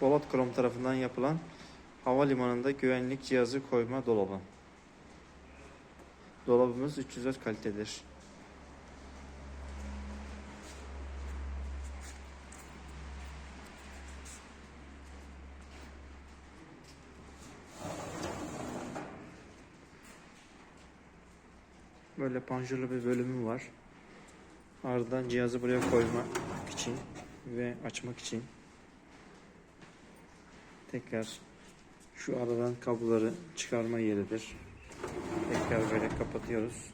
Polat Krom tarafından yapılan havalimanında güvenlik cihazı koyma dolabı. Dolabımız 304 kalitedir. Böyle panjurlu bir bölümü var. Ardından cihazı buraya koymak için ve açmak için tekrar şu aradan kabloları çıkarma yeridir. Tekrar böyle kapatıyoruz.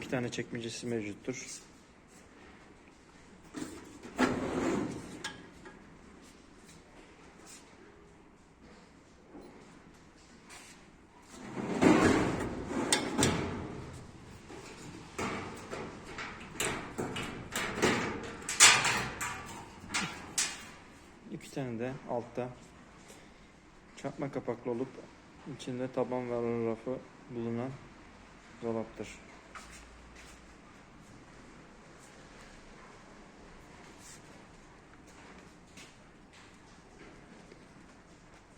İki tane çekmecesi mevcuttur. Tane de altta çakma kapaklı olup içinde taban ve rafı bulunan dolaptır.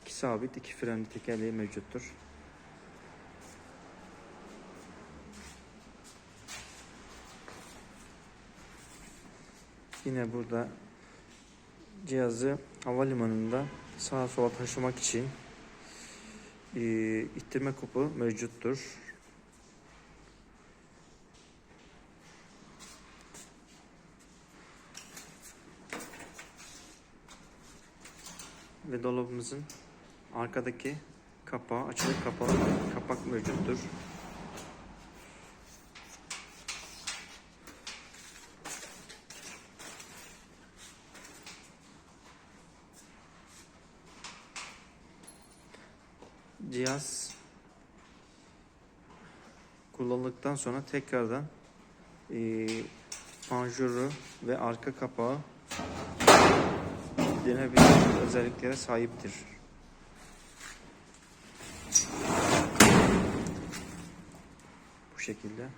İki sabit, iki frenli tekerleği mevcuttur. Yine burada cihazı havalimanında sağa sola taşımak için e, ittirme kupu mevcuttur. Ve dolabımızın arkadaki kapağı açılıp kapalı kapak mevcuttur. Cihaz kullanıldıktan sonra tekrardan e, panjuru ve arka kapağı denebilir özelliklere sahiptir. Bu şekilde.